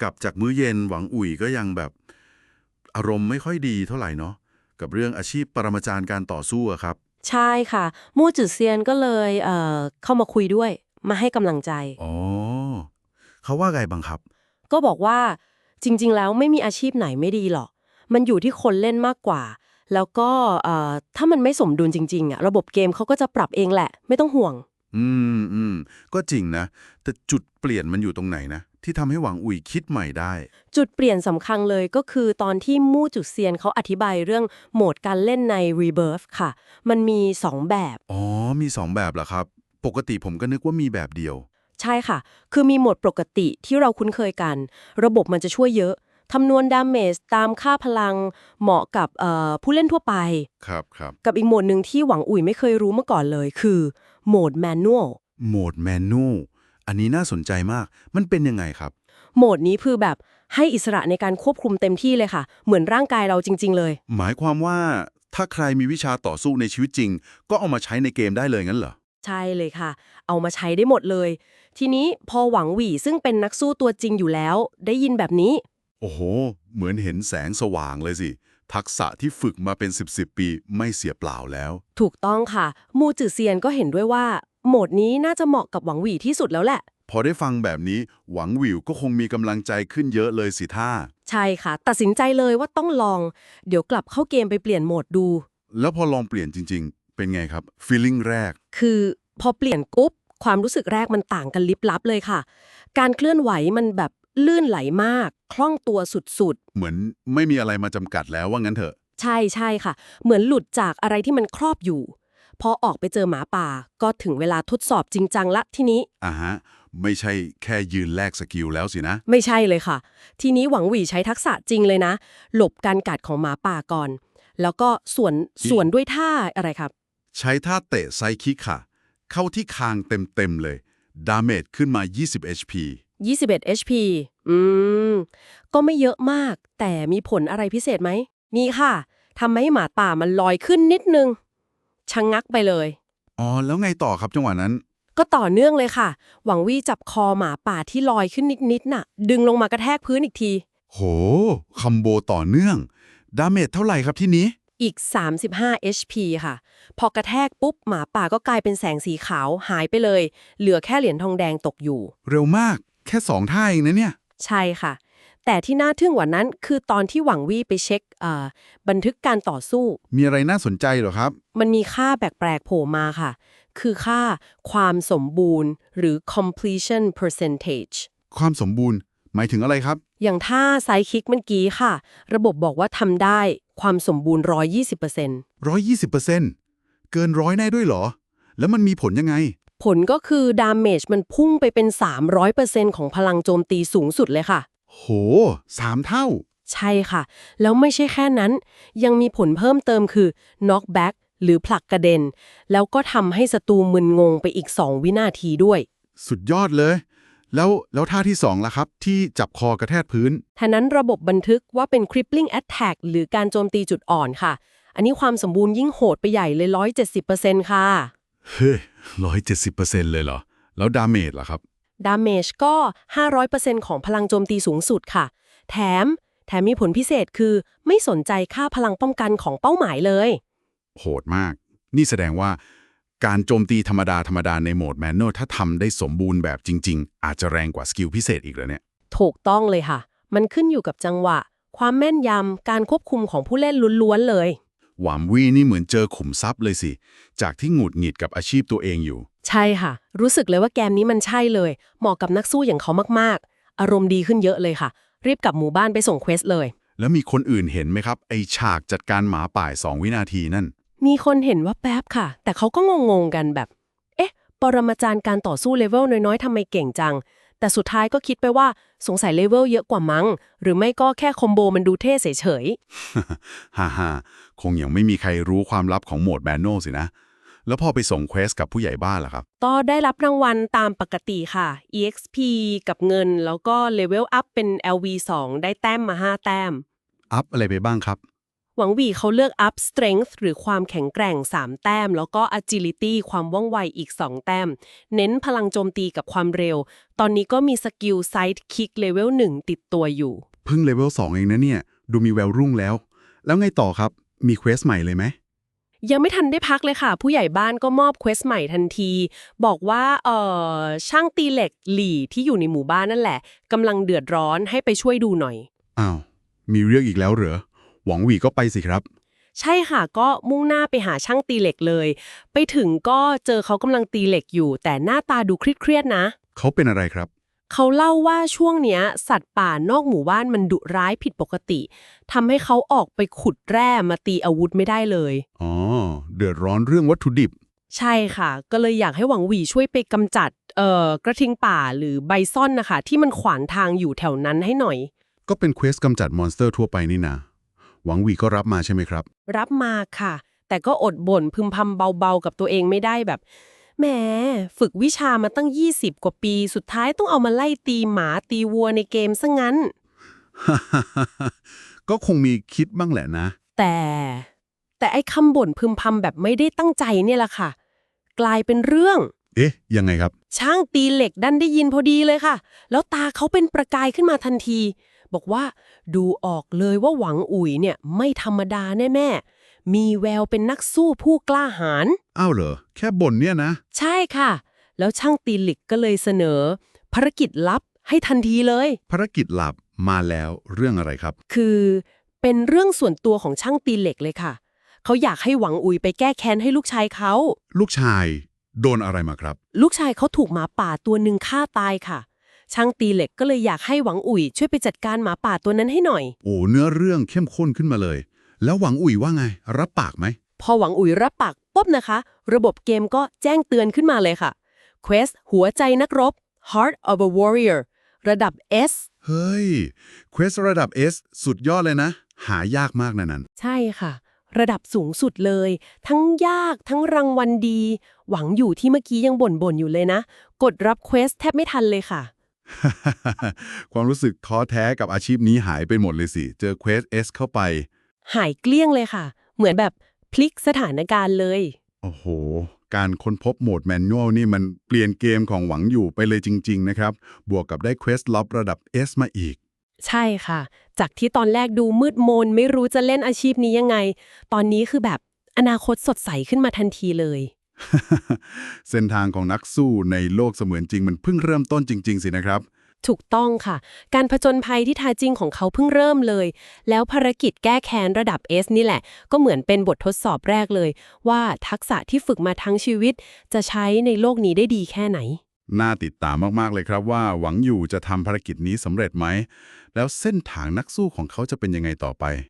กลับจากมื้อเย็นหวังอุ่ยก็ยังแบบ อารมณ์ไม่ค่อยดีเท่าไหร่เนาะกับเรื่องอาชีพปรมาจารย์การต่อสู้อะครับ ใช่ค่ะ มู่จือเซียนก็เลยเอ่อเข้ามาคุยด้วย มาให้กำลังใจอ๋อเขาว่าไงบ้างครับ ก็บอกว่าจริง ๆ แล้วไม่มีอาชีพไหนไม่ดีหรอก มันอยู่ที่คนเล่นมากกว่า แล้วก็เอ่อถ้ามันไม่สมดุลจริงๆอะระบบเกมเขาก็จะปรับเองแหละ ไม่ต้องห่วง อืมอืมก็จริงนะ แต่จุดเปลี่ยนมันอยู่ตรงไหนนะ ที่ทำให้หวังอุ่ยคิดใหม่ได้ จุดเปลี่ยนสำคัญเลยก็คือตอนที่มู่จุดเซียนเขาอธิบายเรื่องโหมดการเล่นใน Rebirth ค่ะ มันมี 2 แบบ อ๋อ มีสองแบบเหรอครับ ปกติผมก็นึกว่ามีแบบเดียว ใช่ค่ะ คือมีโหมดปกติที่เราคุ้นเคยกัน ระบบมันจะช่วยเยอะคำนวณดาเมจตามค่าพลังเหมาะกับเอ่อผู้เล่นทั่วไป ครับครับ กับอีกโหมดหนึ่งที่หวังอุ่ยไม่เคยรู้มาก่อนเลย คือโหมดแมนนวลโหมดแมนนู อันนี้น่าสนใจมาก มันเป็นยังไงครับ โหมดนี้คือแบบให้อิสระในการควบคุมเต็มที่เลยค่ะ เหมือนร่างกายเราจริง ๆ เลย หมายความว่าถ้าใครมีวิชาต่อสู้ในชีวิตจริง ก็เอามาใช้ในเกมได้เลยงั้นเหรอ ใช่เลยค่ะ เอามาใช้ได้หมดเลย ทีนี้พอหวังหวี่ซึ่งเป็นนักสู้ตัวจริงอยู่แล้ว ได้ยินแบบนี้ โอ้โห เหมือนเห็นแสงสว่างเลยสิ ทักษะที่ฝึกมาเป็น 10บสปี ไม่เสียเปล่าแล้ว ถูกต้องค่ะ มูจือเซียนก็เห็นด้วยว่า โหมดนี้น่าจะเหมาะกับหวังหวี่ที่สุดแล้วแหละ พอได้ฟังแบบนี้หวังหวิวก็คงมีกำลังใจขึ้นเยอะเลยสิท่า ใช่ค่ะ ตัดสินใจเลยว่าต้องลอง เดี๋ยวกลับเข้าเกมไปเปลี่ยนโหมดดู แล้วพอลองเปลี่ยนจริง ๆ เป็นไงครับ feeling แรก คือพอเปลี่ยนกุ๊บความรู้สึกแรกมันต่างกันลิบลับเลยค่ะ การเคลื่อนไหวมันแบบลื่นไหลมาก คล่องตัวสุดเหมือนไม่มีอะไรมาจำกัดแล้วว่างั้นเถอะ ๆ ใช่ใช่ค่ะ เหมือนหลุดจากอะไรที่มันครอบอยู่ พอออกไปเจอหมาป่า ก็ถึงเวลาทดสอบจริงจังละทีนี้ อ่าฮะ ไม่ใช่แค่ยืนแลกสกิลแล้วสินะ ไม่ใช่เลยค่ะ ทีนี้หวังหวี่ใช้ทักษะจริงเลยนะ หลบการกัดของหมาป่าก่อน แล้วก็ส่วนส่วนด้วยท่าอะไรครับ ใช้ท่าเตะไซคิกค่ะ เข้าที่คางเต็มๆเลย ดาเมจขึ้นมา 20 HP 21 HP อืม ก็ไม่เยอะมาก แต่มีผลอะไรพิเศษไหม มีค่ะ ทำให้หมาป่ามันลอยขึ้นนิดนึง ชะงงักไปเลย อ๋อ แล้วไงต่อครับจังหวะนั้น ก็ต่อเนื่องเลยค่ะ หวังวี่จับคอหมาป่าที่ลอยขึ้นนิดๆน่ะ ดึงลงมากระแทกพื้นอีกที โห คัมโบต่อเนื่อง ดาเมจเท่าไหร่ครับที่นี้ อีก 35 HP ค่ะ พอกระแทกปุ๊บหมาป่าก็กลายเป็นแสงสีขาวหายไปเลย เหลือแค่เหรียญทองแดงตกอยู่ เร็วมาก แค่สองท่าเองนะเนี่ย ใช่ค่ะ แต่ที่น่าทึ่งกว่านั้นคือตอนที่หวังวี่ไปเช็คเอ่อบันทึกการต่อสู้ มีอะไรน่าสนใจเหรอครับ มันมีค่าแปลกๆโผล่มาค่ะ คือค่าความสมบูรณ์ หรือ completion percentage ความสมบูรณ์ หมายถึงอะไรครับ อย่างท่าไซด์คิกเมื่อกี้ค่ะ ระบบบอกว่าทำได้ความสมบูรณ์ 120% 120%เกินร้อยแน่ด้วยเหรอ แล้วมันมีผลยังไงผลก็คือดาเมจมันพุ่งไปเป็น 300%ของพลังโจมตีสูงสุดเลยค่ะ โหสามเท่า ใช่ค่ะ แล้วไม่ใช่แค่นั้น ยังมีผลเพิ่มเติมคือ knockback หรือผลักกระเด็น แล้วก็ทำให้ศัตรูมึนงงไปอีก 2 วินาทีด้วย สุดยอดเลย แล้วแล้วท่าที่สองล่ะครับ ที่จับคอกระแทกพื้นท่านั้นระบบบันทึกว่าเป็น crippling attack หรือการโจมตีจุดอ่อนค่ะ อันนี้ความสมบูรณ์ยิ่งโหดไปใหญ่เลย 170%ค่ะ เฮ้ยร้อยเจ็ดสิบเปอร์เซ็นต์เลยเหรอ แล้วดาเมจล่ะครับ ดาเมจก็ 500%ของพลังโจมตีสูงสุดค่ะ แถม แถมมีผลพิเศษคือ ไม่สนใจค่าพลังป้องกันของเป้าหมายเลย โหดมาก นี่แสดงว่า การโจมตีธรรมดาธรรมดาในโหมดแมนนวลถ้าทำได้สมบูรณ์แบบจริง ๆ อาจจะแรงกว่าสกิลพิเศษอีกเลยเนี่ย ถูกต้องเลยค่ะ มันขึ้นอยู่กับจังหวะ ความแม่นยำ การควบคุมของผู้เล่นล้วนๆเลย หวามวีนี่เหมือนเจอขุมทรัพย์เลยสิ จากที่หงุดหงิดกับอาชีพตัวเองอยู่ ใช่ค่ะ รู้สึกเลยว่าแกมนี้มันใช่เลย เหมาะกับนักสู้อย่างเขามากๆ อารมณ์ดีขึ้นเยอะเลยค่ะ รีบกลับหมู่บ้านไปส่งเควสเลย แล้วมีคนอื่นเห็นไหมครับ ไอฉากจัดการหมาป่าย2วินาทีนั่น มีคนเห็นว่าแป๊บค่ะ แต่เขาก็งงๆกันแบบ เอ๊ะ ปรมาจารย์การต่อสู้เลเวลน้อยๆทำไมเก่งจัง แต่สุดท้ายก็คิดไปว่าสงสัยเลเวลเยอะกว่ามั้ง หรือไม่ก็แค่คอมโบมันดูเท่เฉยฮ่าฮ่าคงยังไม่มีใครรู้ความลับของโหมดแบนโนสินะ แล้วพอไปส่งเควสกับผู้ใหญ่บ้านล่ะครับๆก็ได้รับรางวัลตามปกติค่ะ EXP กับเงิน แล้วก็เลเวลอัพเป็น LV2 ได้แต้มมา 5 แต้ม อัพอะไรไปบ้างครับ หวังหวีเขาเลือก up strength หรือความแข็งแกร่ง 3 แต้ม แล้วก็ agility ความว่องไวอีก 2 แต้ม เน้นพลังโจมตีกับความเร็ว ตอนนี้ก็มีสกิล side kick level 1 ติดตัวอยู่ เพิ่งเลเวล2เองนะเนี่ย ดูมีแววรุ่งแล้ว แล้วไงต่อครับ มีเควสใหม่เลยไหมยังไม่ทันได้พักเลยค่ะ ผู้ใหญ่บ้านก็มอบเควสใหม่ทันที บอกว่าเอ่อช่างตีเหล็กหลี่ที่อยู่ในหมู่บ้านนั่นแหละกำลังเดือดร้อนให้ไปช่วยดูหน่อยอ้าวมีเรื่องอีกแล้วเหรอ หวังหวีก็ไปสิครับ ใช่ค่ะก็มุ่งหน้าไปหาช่างตีเหล็กเลย ไปถึงก็เจอเขากำลังตีเหล็กอยู่ แต่หน้าตาดูเครียดๆนะ เขาเป็นอะไรครับ เขาเล่าว่าช่วงเนี้ย สัตว์ป่านอกหมู่บ้านมันดุร้ายผิดปกติทำให้เขาออกไปขุดแร่มาตีอาวุธไม่ได้เลย อ๋อ เดือดร้อนเรื่องวัตถุดิบ ใช่ค่ะ ก็เลยอยากให้หวังหวีช่วยไปกำจัดเอ่อกระทิงป่าหรือไบซ่อนนะคะที่มันขวางทางอยู่แถวนั้นให้หน่อย ก็เป็นเควสกำจัดมอนสเตอร์ทั่วไปนี่นา หวังหวีก็รับมาใช่ไหมครับ รับมาค่ะ แต่ก็อดบ่นพึมพำเบาๆกับตัวเองไม่ได้แบบแหมฝึกวิชามาตั้ง 20 กว่าปีสุดท้ายต้องเอามาไล่ตีหมาตีวัวในเกมซะงั้น ก็คงมีคิดบ้างแหละนะ แต่ แต่ไอ้คำบ่นพึมพำแบบไม่ได้ตั้งใจเนี่ยแหละค่ะ กลายเป็นเรื่อง เอ๊ะ ยังไงครับ ช่างตีเหล็กดันได้ยินพอดีเลยค่ะ แล้วตาเขาเป็นประกายขึ้นมาทันที บอกว่าดูออกเลยว่าหวังอุ๋ยเนี่ยไม่ธรรมดาแน่ๆ มีแววเป็นนักสู้ผู้กล้าหาญ อ้าวเหรอ แค่บ่นเนี่ยนะ ใช่ค่ะ แล้วช่างตีเหล็กก็เลยเสนอ ภารกิจลับให้ทันทีเลย ภารกิจหลับมาแล้วเรื่องอะไรครับ คือเป็นเรื่องส่วนตัวของช่างตีเหล็กเลยค่ะ เขาอยากให้หวังอุ๋ยไปแก้แค้นให้ลูกชายเขา ลูกชาย โดนอะไรมาครับ ลูกชายเขาถูกหมาป่าตัวหนึ่งฆ่าตายค่ะ ช่างตีเหล็กก็เลยอยากให้หวังอุ๋ยช่วยไปจัดการหมาป่าตัวนั้นให้หน่อย โอ้เนื้อเรื่องเข้มข้นขึ้นมาเลย แล้วหวังอุ่ยว่าไง รับปากไหม พอหวังอุ๋ยรับปากปุ๊บนะคะ ระบบเกมก็แจ้งเตือนขึ้นมาเลยค่ะ Quest หัวใจนักรบ Heart of a Warrior ระดับ S เฮ้ยเควสระดับ S สุดยอดเลยนะ หายากมากนะนั้น ใช่ค่ะ ระดับสูงสุดเลย ทั้งยากทั้งรางวัลดี หวังอยู่ที่เมื่อกี้ยังบ่นๆอยู่เลยนะ กดรับ Quest แทบไม่ทันเลยค่ะ ความรู้สึกท้อแท้กับอาชีพนี้หายไปหมดเลยสิ เจอเควส S เข้าไป หายเกลี้ยงเลยค่ะ เหมือนแบบพลิกสถานการณ์เลย โอ้โห การค้นพบโหมดแมนนวลนี่มันเปลี่ยนเกมของหวังอยู่ไปเลยจริง ๆ นะครับ บวกกับได้เควสลับระดับ S มาอีก ใช่ค่ะ จากที่ตอนแรกดูมืดมน ไม่รู้จะเล่นอาชีพนี้ยังไง ตอนนี้คือแบบอนาคตสดใสขึ้นมาทันทีเลย เส้นทางของนักสู้ในโลกเสมือนจริงมันเพิ่งเริ่มต้นจริง ๆ สินะครับ ถูกต้องค่ะ การผจญภัยที่แท้จริงของเขาเพิ่งเริ่มเลย แล้วภารกิจแก้แค้นระดับ S นี่แหละ ก็เหมือนเป็นบททดสอบแรกเลย ว่าทักษะที่ฝึกมาทั้งชีวิต จะใช้ในโลกนี้ได้ดีแค่ไหน น่าติดตามมาก ๆ เลยครับว่าหวังอยู่จะทำภารกิจนี้สำเร็จไหม แล้วเส้นทางนักสู้ของเขาจะเป็นยังไงต่อไป